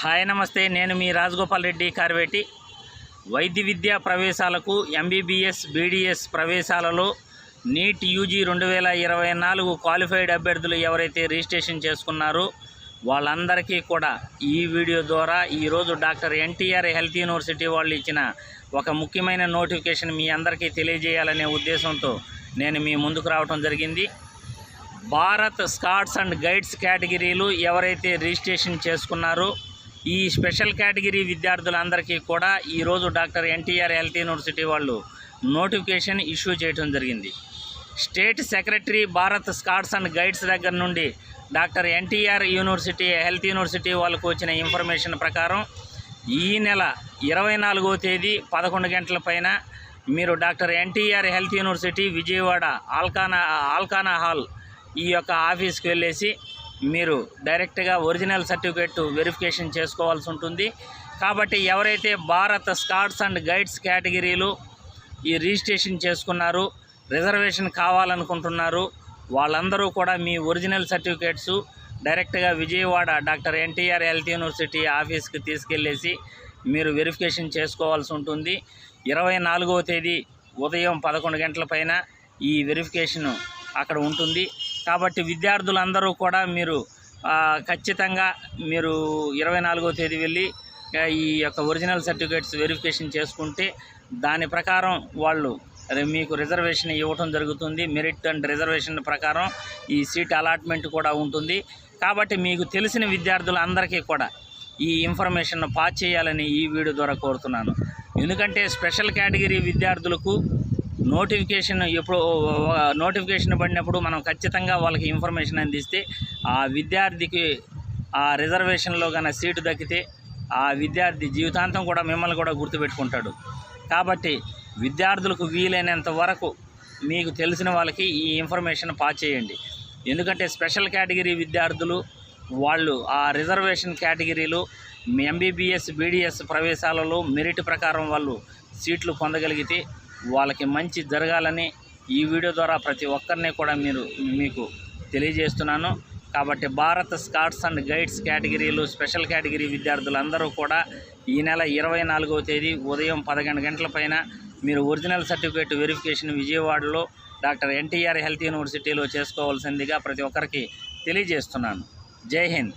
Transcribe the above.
Hi నమస్తే నేను మీ రాజగోపాల్ రెడ్డి కార్వేటి. వైద్య విద్యా ప్రవేశాలకు ఎంబీబీఎస్ బీడీఎస్ ప్రవేశాలలో నీట్ యూజీ రెండు వేల ఇరవై నాలుగు క్వాలిఫైడ్ అభ్యర్థులు ఎవరైతే రిజిస్ట్రేషన్ చేసుకున్నారో వాళ్ళందరికీ కూడా ఈ వీడియో ద్వారా ఈరోజు డాక్టర్ ఎన్టీఆర్ హెల్త్ యూనివర్సిటీ వాళ్ళు ఇచ్చిన ఒక ముఖ్యమైన నోటిఫికేషన్ మీ అందరికీ తెలియజేయాలనే ఉద్దేశంతో నేను మీ ముందుకు రావడం జరిగింది. భారత్ స్కాట్స్ అండ్ గైడ్స్ కేటగిరీలు ఎవరైతే రిజిస్ట్రేషన్ చేసుకున్నారో ఈ స్పెషల్ కేటగిరీ విద్యార్థులందరికీ కూడా ఈరోజు డాక్టర్ ఎన్టీఆర్ హెల్త్ యూనివర్సిటీ వాళ్ళు నోటిఫికేషన్ ఇష్యూ చేయడం జరిగింది. State secretary Bharat scouts and guides దగ్గర నుండి doctor NTR university health university వాళ్ళకు వచ్చిన ఇన్ఫర్మేషన్ ప్రకారం ఈ నెల ఇరవై నాలుగో తేదీ పదకొండు గంటల పైన మీరు doctor NTR health university Vijayawada ఆల్కానా ఆల్కానా హాల్ ఈ యొక్క ఆఫీస్కి వెళ్ళేసి మీరు డైరెక్ట్గా ఒరిజినల్ సర్టిఫికేట్ వెరిఫికేషన్ చేసుకోవాల్సి ఉంటుంది. కాబట్టి ఎవరైతే భారత్ స్కాట్స్ అండ్ గైడ్స్ కేటగిరీలు ఈ రిజిస్ట్రేషన్ చేసుకున్నారు రిజర్వేషన్ కావాలనుకుంటున్నారు వాళ్ళందరూ కూడా మీ ఒరిజినల్ సర్టిఫికేట్స్ డైరెక్ట్గా Vijayawada doctor NTR health university ఆఫీస్కి తీసుకెళ్ళేసి మీరు వెరిఫికేషన్ చేసుకోవాల్సి ఉంటుంది. ఇరవై నాలుగవ తేదీ ఉదయం పదకొండు గంటల పైన ఈ వెరిఫికేషన్ అక్కడ ఉంటుంది. కాబట్టి విద్యార్థులందరూ కూడా మీరు ఖచ్చితంగా మీరు ఇరవై నాలుగో తేదీ వెళ్ళి ఈ యొక్క ఒరిజినల్ సర్టిఫికేట్స్ వెరిఫికేషన్ చేసుకుంటే దాని ప్రకారం వాళ్ళు అదే మీకు రిజర్వేషన్ ఇవ్వటం జరుగుతుంది మెరిట్ అండ్ రిజర్వేషన్ ప్రకారం ఈ సీట్ అలాట్మెంట్ కూడా ఉంటుంది. కాబట్టి మీకు తెలిసిన విద్యార్థులందరికీ కూడా ఈ ఇన్ఫర్మేషన్ పాస్ చేయాలని ఈ వీడియో ద్వారా కోరుతున్నాను. ఎందుకంటే స్పెషల్ కేటగిరీ విద్యార్థులకు నోటిఫికేషన్ ఎప్పుడు నోటిఫికేషన్ పడినప్పుడు మనం ఖచ్చితంగా వాళ్ళకి ఇన్ఫర్మేషన్ అందిస్తే ఆ విద్యార్థికి ఆ రిజర్వేషన్లో కన్నా సీటు దక్కితే ఆ విద్యార్థి జీవితాంతం కూడా మిమ్మల్ని కూడా గుర్తుపెట్టుకుంటాడు. కాబట్టి విద్యార్థులకు వీలైనంత వరకు మీకు తెలిసిన వాళ్ళకి ఈ ఇన్ఫర్మేషన్ పాస్ చేయండి. ఎందుకంటే స్పెషల్ కేటగిరీ విద్యార్థులు వాళ్ళు ఆ రిజర్వేషన్ కేటగిరీలో ఎంబీబీఎస్ బీడీఎస్ ప్రవేశాలలో మెరిట్ ప్రకారం వాళ్ళు సీట్లు పొందగలిగితే వాళ్ళకి మంచి జరగాలని ఈ వీడియో ద్వారా ప్రతి ఒక్కరిని కూడా మీరు మీకు తెలియజేస్తున్నాను. కాబట్టి భారత్ స్కాట్స్ అండ్ గైడ్స్ కేటగిరీలు స్పెషల్ కేటగిరీ విద్యార్థులందరూ కూడా ఈ నెల ఇరవై నాలుగవ తేదీ ఉదయం పదకొండు గంటల పైన మీరు ఒరిజినల్ సర్టిఫికేట్ వెరిఫికేషన్ విజయవాడలో డాక్టర్ ఎన్టీఆర్ హెల్త్ యూనివర్సిటీలో చేసుకోవాల్సిందిగా ప్రతి ఒక్కరికి తెలియజేస్తున్నాను. జై హింద్.